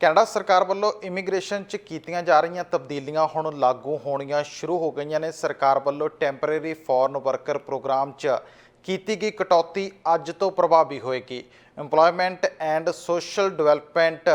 Canada ਸਰਕਾਰ ਵੱਲੋਂ immigration 'ਚ ਕੀਤੀਆਂ ਜਾ ਰਹੀਆਂ ਤਬਦੀਲੀਆਂ ਹੁਣ ਲਾਗੂ ਹੋਣੀਆਂ ਸ਼ੁਰੂ ਹੋ ਗਈਆਂ ਨੇ। ਸਰਕਾਰ ਵੱਲੋਂ ਟੈਂਪਰੇਰੀ ਫੋਰਨ ਵਰਕਰ ਪ੍ਰੋਗਰਾਮ 'ਚ ਕੀਤੀ ਗਈ ਕਟੌਤੀ ਅੱਜ ਤੋਂ ਪ੍ਰਭਾਵੀ ਹੋਏਗੀ। EMPLOYMENT and social development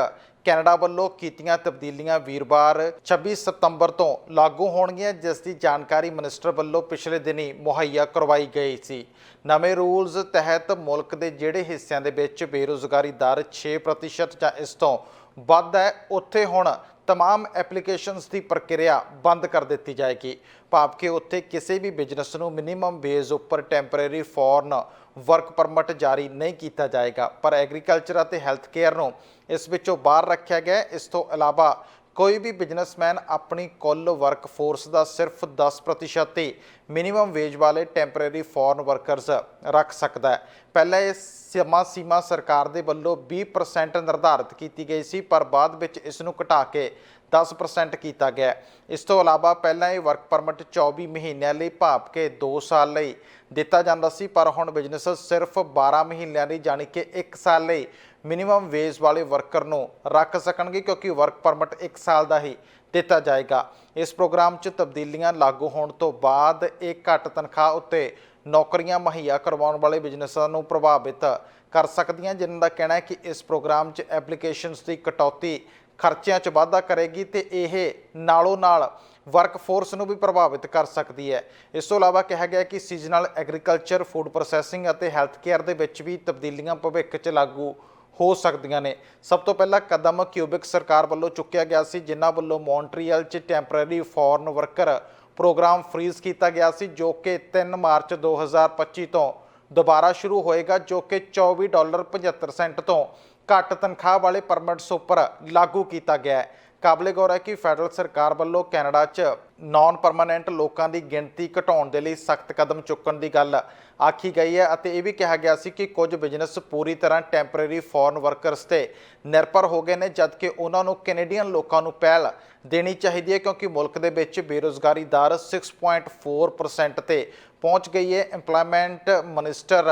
Canada ਵੱਲੋਂ ਕੀਤੀਆਂ ਤਬਦੀਲੀਆਂ ਵੀਰਵਾਰ 26 ਸਤੰਬਰ ਤੋਂ ਲਾਗੂ ਹੋਣਗੀਆਂ, ਜਿਸ ਦੀ ਜਾਣਕਾਰੀ ਮਿਨਿਸਟਰ ਵੱਲੋਂ ਪਿਛਲੇ ਦਿਨੀ ਮੁਹੱਈਆ ਕਰਵਾਈ ਗਈ ਸੀ। ਨਵੇਂ ਰੂਲਸ ਤਹਿਤ ਮੁਲਕ ਦੇ ਜਿਹੜੇ ਹਿੱਸਿਆਂ ਦੇ ਵਿੱਚ ਬੇਰੁਜ਼ਗਾਰੀ ਦਰ 6% ਜਾਂ ਇਸ ਤੋਂ ਵੱਧ ਹੈ, ਉੱਥੇ ਹੁਣ तमाम ਐਪਲੀਕੇਸ਼ਨਸ ਦੀ ਪ੍ਰਕਿਰਿਆ ਬੰਦ ਕਰ ਦਿੱਤੀ ਜਾਏਗੀ ਭਾਵ ਕਿ ਉੱਥੇ ਕਿਸੇ ਵੀ ਬਿਜ਼ਨਸ ਨੂੰ ਮਿਨੀਮਮ ਵੇਜ ਉੱਪਰ ਟੈਂਪਰੇਰੀ ਫੋਰਨ ਵਰਕ ਪਰਮਿਟ ਜਾਰੀ ਨਹੀਂ ਕੀਤਾ ਜਾਏਗਾ ਪਰ ਐਗਰੀਕਲਚਰ ਅਤੇ ਹੈਲਥ ਕੇਅਰ ਨੂੰ ਇਸ ਵਿੱਚੋਂ ਬਾਹਰ ਰੱਖਿਆ ਗਿਆ ਹੈ। ਇਸ ਤੋਂ ਇਲਾਵਾ ਕੋਈ ਵੀ ਬਿਜ਼ਨਸਮੈਨ ਆਪਣੀ ਕੁੱਲ ਵਰਕ ਫੋਰਸ ਦਾ ਸਿਰਫ 10% ਹੀ ਮਿਨੀਮਮ ਵੇਜ ਵਾਲੇ ਟੈਂਪਰੇਰੀ ਫੋਰਨ ਵਰਕਰਸ ਰੱਖ ਸਕਦਾ ਹੈ। ਪਹਿਲਾਂ ਇਹ ਸਮਾਂ ਸੀਮਾ ਸਰਕਾਰ ਦੇ ਵੱਲੋਂ 20% ਨਿਰਧਾਰਿਤ ਕੀਤੀ ਗਈ ਸੀ, ਪਰ ਬਾਅਦ ਵਿੱਚ ਇਸ ਨੂੰ ਘਟਾ ਕੇ 10% ਕੀਤਾ ਗਿਆ ਇਸ ਤੋਂ ਇਲਾਵਾ ਪਹਿਲਾਂ ਇਹ ਵਰਕ ਪਰਮਿਟ 24 ਮਹੀਨਿਆਂ ਲਈ ਭਾਪ ਕੇ 2 ਸਾਲ ਲਈ ਦਿੱਤਾ ਜਾਂਦਾ ਸੀ, ਪਰ ਹੁਣ ਬਿਜ਼ਨਸ ਸਿਰਫ 12 ਮਹੀਨਿਆਂ ਲਈ, ਜਾਣੀ ਕਿ 1 ਸਾਲ ਲਈ ਮਿਨੀਮਮ ਵੇਜ ਵਾਲੇ ਵਰਕਰ ਨੂੰ ਰੱਖ ਸਕਣਗੇ ਕਿਉਂਕਿ ਵਰਕ ਪਰਮਿਟ 1 ਸਾਲ ਦਾ ਹੀ ਦਿੱਤਾ ਜਾਏਗਾ। ਇਸ ਪ੍ਰੋਗਰਾਮ 'ਚ ਤਬਦੀਲੀਆਂ ਲਾਗੂ ਹੋਣ ਤੋਂ ਬਾਅਦ ਇਹ ਘੱਟ ਤਨਖਾਹ ਉੱਤੇ ਨੌਕਰੀਆਂ ਮੁਹੱਈਆ ਕਰਵਾਉਣ ਵਾਲੇ ਬਿਜ਼ਨਸਾਂ ਨੂੰ ਪ੍ਰਭਾਵਿਤ ਕਰ ਸਕਦੀਆਂ, ਜਿਨ੍ਹਾਂ ਦਾ ਕਹਿਣਾ ਹੈ ਕਿ ਇਸ ਪ੍ਰੋਗਰਾਮ 'ਚ ਐਪਲੀਕੇਸ਼ਨਸ ਦੀ ਕਟੌਤੀ ਖਰਚਿਆਂ 'ਚ ਵਾਧਾ ਕਰੇਗੀ ਤੇ ਇਹ ਨਾਲੋਂ ਨਾਲ ਵਰਕ ਫੋਰਸ ਨੂੰ ਵੀ ਪ੍ਰਭਾਵਿਤ ਕਰ ਸਕਦੀ ਹੈ। ਇਸ ਤੋਂ ਇਲਾਵਾ ਕਿਹਾ ਗਿਆ ਕਿ ਸੀਜ਼ਨਲ ਐਗਰੀਕਲਚਰ ਫੂਡ ਪ੍ਰੋਸੈਸਿੰਗ ਅਤੇ ਹੈਲਥ ਕੇਅਰ ਦੇ ਵਿੱਚ ਵੀ ਤਬਦੀਲੀਆਂ ਭਵਿੱਖ 'ਚ ਲਾਗੂ ਹੋ ਸਕਦੀਆਂ ਨੇ। ਸਭ ਤੋਂ ਪਹਿਲਾ ਕਦਮ ਕਿਊਬਿਕ ਸਰਕਾਰ ਵੱਲੋਂ ਚੁੱਕਿਆ ਗਿਆ ਸੀ, ਜਿਨ੍ਹਾਂ ਵੱਲੋਂ ਮੌਂਟਰੀਅਲ 'ਚ temporary foreign worker program freeze ਕੀਤਾ ਗਿਆ ਸੀ, ਜੋ ਕਿ 3 ਮਾਰਚ 2025 ਤੋਂ ਦੁਬਾਰਾ ਸ਼ੁਰੂ ਹੋਏਗਾ, ਜੋ ਕਿ 24 ਡਾਲਰ 75 ਸੈਂਟ ਤੋਂ ਘੱਟ ਤਨਖਾਹ ਵਾਲੇ ਪਰਮਿਟਸ ਉੱਪਰ ਲਾਗੂ ਕੀਤਾ ਗਿਆ ਹੈ। ਕਾਬਲੇ ਗੌਰ ਹੈ ਕਿ ਫੈਡਰਲ ਸਰਕਾਰ ਵੱਲੋਂ ਕੈਨੇਡਾ 'ਚ ਨਾਨ ਪਰਮਾਨੈਂਟ ਲੋਕਾਂ ਦੀ ਗਿਣਤੀ ਘਟਾਉਣ ਦੇ ਲਈ ਸਖਤ ਕਦਮ ਚੁੱਕਣ ਦੀ ਗੱਲ ਆਖੀ ਗਈ ਹੈ ਅਤੇ ਇਹ ਵੀ ਕਿਹਾ ਗਿਆ ਸੀ ਕਿ ਕੁਝ ਬਿਜ਼ਨਸ ਪੂਰੀ ਤਰ੍ਹਾਂ ਟੈਂਪਰੇਰੀ ਫੋਰਨ ਵਰਕਰਸ ਤੇ ਨਿਰਭਰ ਹੋ ਗਏ ਨੇ, ਜਦਕਿ ਉਹਨਾਂ ਨੂੰ ਕੈਨੇਡੀਅਨ ਲੋਕਾਂ ਨੂੰ ਪਹਿਲ ਦੇਣੀ ਚਾਹੀਦੀ ਹੈ ਕਿਉਂਕਿ ਮੁਲਕ ਦੇ ਵਿੱਚ ਬੇਰੁਜ਼ਗਾਰੀ ਦਰ 6.4% ਤੇ ਪਹੁੰਚ ਗਈ ਹੈ। EMPLOYMENT ਮਿਨਿਸਟਰ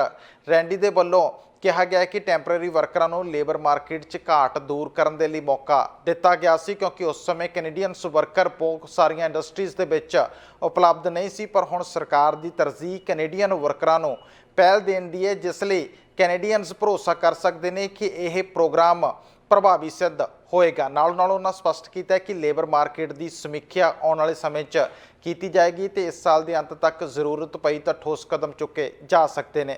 ਰੈਂਡੀ ਦੇ ਵੱਲੋਂ ਕਿਹਾ ਗਿਆ ਹੈ ਕਿ ਟੈਂਪਰੇਰੀ ਵਰਕਰਾਂ ਨੂੰ ਲੇਬਰ ਮਾਰਕੀਟ 'ਚ ਘਾਟ ਦੂਰ ਕਰਨ ਦੇ ਲਈ ਮੌਕਾ ਦਿੱਤਾ ਗਿਆ ਸੀ ਕਿਉਂਕਿ ਉਸ ਸਮੇਂ ਕੈਨੇਡੀਅਨਸ ਵਰਕਰ ਬਹੁਤ ਸਾਰੀਆਂ ਇੰਡਸਟਰੀਜ਼ ਦੇ ਵਿੱਚ ਉਪਲਬਧ ਨਹੀਂ ਸੀ, ਪਰ ਹੁਣ ਸਰਕਾਰ ਦੀ ਤਰਜੀਹ ਕੈਨੇਡੀਅਨ ਵਰਕਰਾਂ ਨੂੰ ਪਹਿਲ ਦੇਣ ਦੀ ਹੈ, ਜਿਸ ਲਈ ਕੈਨੇਡੀਅਨਸ ਭਰੋਸਾ ਕਰ ਸਕਦੇ ਨੇ ਕਿ ਇਹ ਪ੍ਰੋਗਰਾਮ ਪ੍ਰਭਾਵੀ ਸਿੱਧ ਹੋਏਗਾ। ਨਾਲ ਨਾਲ ਉਹਨਾਂ ਸਪਸ਼ਟ ਕੀਤਾ ਹੈ ਕਿ ਲੇਬਰ ਮਾਰਕੀਟ ਦੀ ਸਮੀਖਿਆ ਆਉਣ ਵਾਲੇ ਸਮੇਂ 'ਚ ਕੀਤੀ ਜਾਏਗੀ ਤੇ ਇਸ ਸਾਲ ਦੇ ਅੰਤ ਤੱਕ ਜ਼ਰੂਰਤ ਪਈ ਤਾਂ ਠੋਸ ਕਦਮ ਚੁੱਕੇ ਜਾ ਸਕਦੇ ਨੇ।